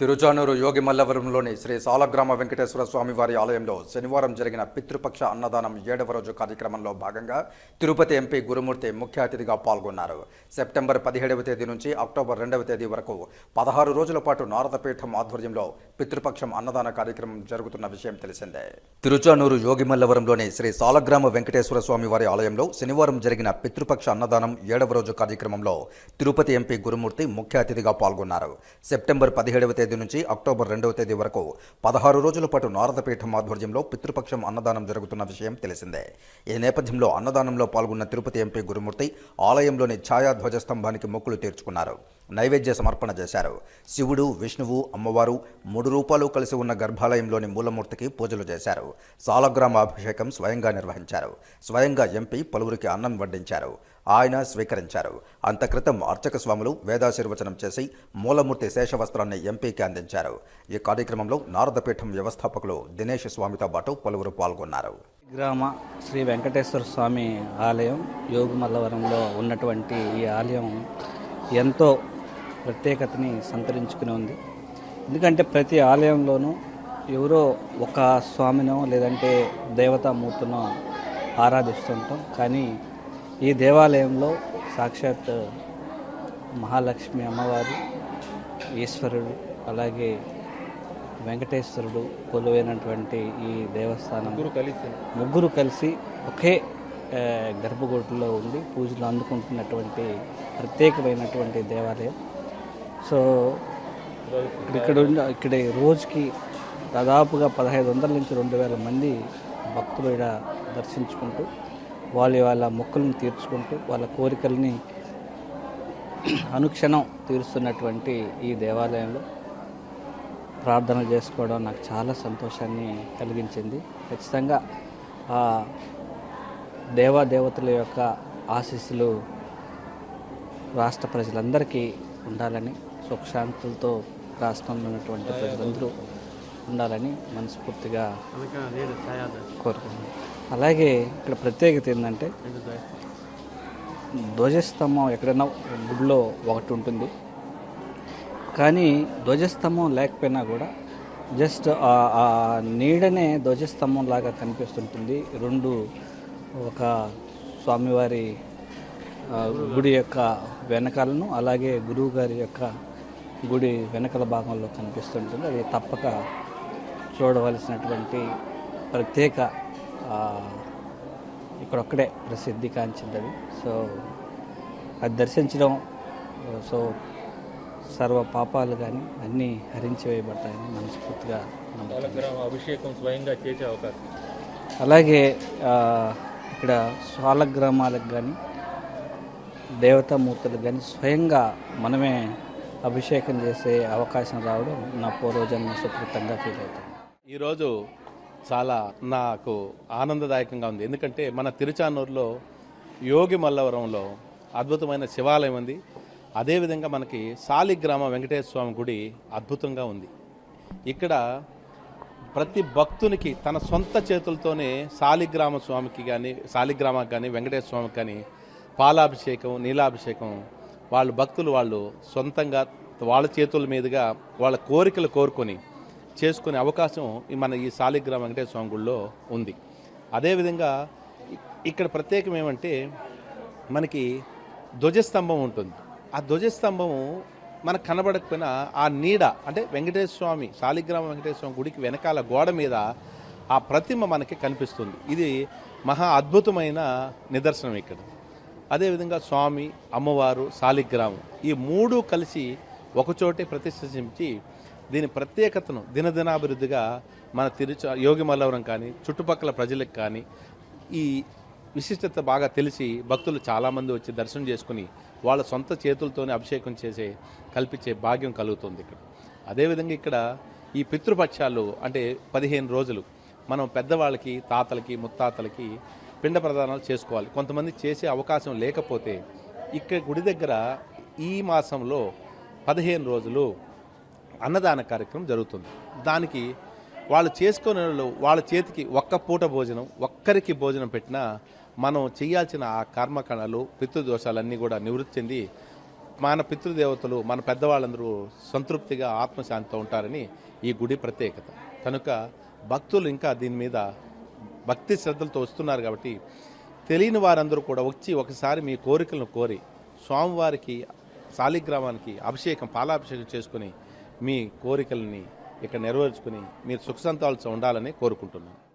తిరుచానూరు యోగిమల్లవరంలోని శ్రీ సాలగ్రామ వెంకటేశ్వర స్వామి వారి ఆలయంలో శనివారం జరిగిన పితృపక్ష అన్నదానం ఏడవ రోజు కార్యక్రమంలో భాగంగా తిరుపతి ఎంపీ గురుమూర్తి ముఖ్య అతిథిగా పాల్గొన్నారు. సెప్టెంబర్ పదిహేడవ తేదీ నుంచి అక్టోబర్ రెండవ తేదీ వరకు పదహారు రోజుల పాటు నారదపీఠం ఆధ్వర్యంలో పితృపక్షం అన్నదాన కార్యక్రమం జరుగుతున్న విషయం తెలిసిందే. తిరుచానూరు యోగిమల్లవరంలోని శ్రీ సాలగ్రామ వెంకటేశ్వర స్వామి వారి ఆలయంలో శనివారం జరిగిన పితృపక్ష అన్నదానం ఏడవ రోజు కార్యక్రమంలో తిరుపతి ఎంపీ గురుమూర్తి ముఖ్య అతిథిగా పాల్గొన్నారు. సెప్టెంబర్ పదిహేడవ తేదీ నుంచి అక్టోబర్ రెండవ తేదీ వరకు పదహారు రోజుల పాటు నారదపీఠం ఆధ్వర్యంలో పితృపక్షం అన్నదానం జరుగుతున్న విషయం తెలిసిందే. ఈ నేపథ్యంలో అన్నదానంలో పాల్గొన్న తిరుపతి ఎంపీ గురుమూర్తి ఆలయంలోని ఛాయా ధ్వజస్తంభానికి మొక్కులు తీర్చుకున్నారు. నైవేద్య సమర్పణ చేశారు. శివుడు విష్ణువు అమ్మవారు మూడు రూపాలు కలిసి ఉన్న గర్భాలయంలోని మూలమూర్తికి పూజలు చేశారు. సాలగ్రామ అభిషేకం స్వయంగా నిర్వహించారు. స్వయంగా ఎంపీ పలువురికి అన్నం వడ్డించారు. ఆయన స్వీకరించారు. అంతక్రితం అర్చక స్వాములు వేదాశీర్వచనం చేసి మూలమూర్తి శేషవస్త్రాన్ని ఎంపీకి అందించారు. ఈ కార్యక్రమంలో నారదపీఠం వ్యవస్థాపకులు దినేష్ స్వామితో పాటు పలువురు పాల్గొన్నారు. గ్రామ శ్రీ వెంకటేశ్వర స్వామి ఆలయం యోగమల్లవరంలో ఉన్నటువంటి ఈ ఆలయం ఎంతో ప్రత్యేకతని సంతరించుకుని ఉంది. ఎందుకంటే ప్రతి ఆలయంలోనూ ఎవరో ఒక స్వామినో లేదంటే దేవతామూర్తినో ఆరాధిస్తుంటాం. కానీ ఈ దేవాలయంలో సాక్షాత్ మహాలక్ష్మి అమ్మవారు ఈశ్వరుడు అలాగే వెంకటేశ్వరుడు కొలువైనటువంటి ఈ దేవస్థానం ముగ్గురు కలిసి. ఒకే గర్భగుడిలో ఉండి పూజలు అందుకుంటున్నటువంటి ప్రత్యేకమైనటువంటి దేవాలయం. సో ఇక్కడ ఉన్న ఇక్కడ రోజుకి దాదాపుగా పదహైదు వందల నుంచి రెండు వేల మంది భక్తులు ఇక్కడ దర్శించుకుంటూ వాళ్ళ వాళ్ళ మొక్కులను తీర్చుకుంటూ వాళ్ళ కోరికల్ని అనుక్షణం తీరుస్తున్నటువంటి ఈ దేవాలయంలో ప్రార్థనలు చేసుకోవడం నాకు చాలా సంతోషాన్ని కలిగించింది. ఖచ్చితంగా ఆ దేవా దేవతల యొక్క ఆశీస్సులు రాష్ట్ర ప్రజలందరికీ ఉండాలని సుఖశాంతులతో రాష్ట్రంలో ఉన్నటువంటి ప్రజలందరూ ఉండాలని మనస్ఫూర్తిగా కోరుకుంటున్నాను. అలాగే ఇక్కడ ప్రత్యేకత ఏంటంటే ధ్వజస్తంభం ఎక్కడైనా గుడిలో ఒకటి ఉంటుంది. కానీ ధ్వజస్తంభం లేకపోయినా కూడా జస్ట్ ఆ- నీడనే ధ్వజస్తంభం లాగా కనిపిస్తుంటుంది. రెండు ఒక స్వామివారి గుడి యొక్క వెనకాలను అలాగే గురువు గారి యొక్క గుడి వెనకల భాగంలో కనిపిస్తుంటుంది. అది తప్పక చూడవలసినటువంటి ప్రత్యేక ఇక్కడొక్కడే ప్రసిద్ధి కాంచింది సో అది దర్శించడం సో సర్వ పాపాలు కానీ అన్నీ హరించి వేయబడతాయని మనస్ఫూర్తిగా అభిషేకం స్వయంగా చేసే అవకాశం. అలాగే ఇక్కడ సాలగ్రామాలకు కానీ దేవతామూర్తులకు కానీ స్వయంగా మనమే అభిషేకం చేసే అవకాశం రావడం నా పూర్వజన్మ సుకృతంగా ఫీల్ అవుతాను ఈరోజు చాలా నాకు ఆనందదాయకంగా ఉంది. ఎందుకంటే మన తిరుచానూరులో యోగి మల్లవరంలో అద్భుతమైన శివాలయం ఉంది. అదేవిధంగా మనకి సాలిగ్రామ వెంకటేశ్వర స్వామి గుడి అద్భుతంగా ఉంది. ఇక్కడ ప్రతి భక్తునికి తన సొంత చేతులతోనే సాలిగ్రామ స్వామికి కానీ సాలిగ్రామకి కానీ వెంకటేశ్వర స్వామికి కానీ పాలాభిషేకం నీలాభిషేకం వాళ్ళు భక్తులు వాళ్ళు సొంతంగా వాళ్ళ చేతుల మీదుగా వాళ్ళ కోరికలు కోరుకొని చేసుకునే అవకాశం మన ఈ సాలిగ్రామ వెంకటేశ్వర స్వామి గుడిలో ఉంది. అదేవిధంగా ఇక్కడ ప్రత్యేకం ఏమంటే మనకి ధ్వజస్తంభం ఉంటుంది. ఆ ధ్వజస్తంభం మనకు కనబడకపోయినా ఆ నీడ అంటే వెంకటేశ్వర స్వామి శాలిగ్రామ వెంకటేశ్వర స్వామి గుడికి వెనకాల గోడ మీద ఆ ప్రతిమ మనకి కనిపిస్తుంది. ఇది మహా అద్భుతమైన నిదర్శనం ఇక్కడ. అదేవిధంగా స్వామి అమ్మవారు శాలిగ్రామం ఈ మూడు కలిసి ఒకచోటే ప్రతిష్ఠించి దీని ప్రత్యేకతను దినదినాభివృద్ధిగా మన తిరుచ యోగి మల్లవరం కానీ చుట్టుపక్కల ప్రజలకు కానీ ఈ విశిష్టత బాగా తెలిసి భక్తులు చాలామంది వచ్చి దర్శనం చేసుకుని వాళ్ళ సొంత చేతులతోనే అభిషేకం చేసే కల్పించే భాగ్యం కలుగుతుంది ఇక్కడ. అదేవిధంగా ఇక్కడ ఈ పితృపక్షాలు అంటే పదిహేను రోజులు మనం పెద్దవాళ్ళకి తాతలకి ముత్తాతలకి పిండ ప్రదానాలు చేసుకోవాలి. కొంతమంది చేసే అవకాశం లేకపోతే ఇక్కడ గుడి దగ్గర ఈ మాసంలో పదిహేను రోజులు అన్నదాన కార్యక్రమం జరుగుతుంది. దానికి వాళ్ళు చేసుకునే వాళ్ళు వాళ్ళ చేతికి ఒక్క పూట భోజనం ఒక్కరికి భోజనం పెట్టినా మనం చేయాల్సిన ఆ కర్మకణాలు పితృదోషాలన్నీ కూడా నివృత్తి చెంది మన పితృదేవతలు మన పెద్దవాళ్ళందరూ సంతృప్తిగా ఆత్మశాంతితో ఉంటారని ఈ గుడి ప్రత్యేకత. కనుక భక్తులు ఇంకా దీని మీద భక్తి శ్రద్ధలతో వస్తున్నారు కాబట్టి తెలియని వారందరూ కూడా వచ్చి ఒకసారి మీ కోరికలను కోరి స్వామివారికి శాలిగ్రామానికి అభిషేకం పాలాభిషేకం చేసుకుని మీ కోరికల్ని ఇక్కడ నెరవేర్చుకుని మీరు సుఖ సంతాలతో ఉండాలని కోరుకుంటున్నాను.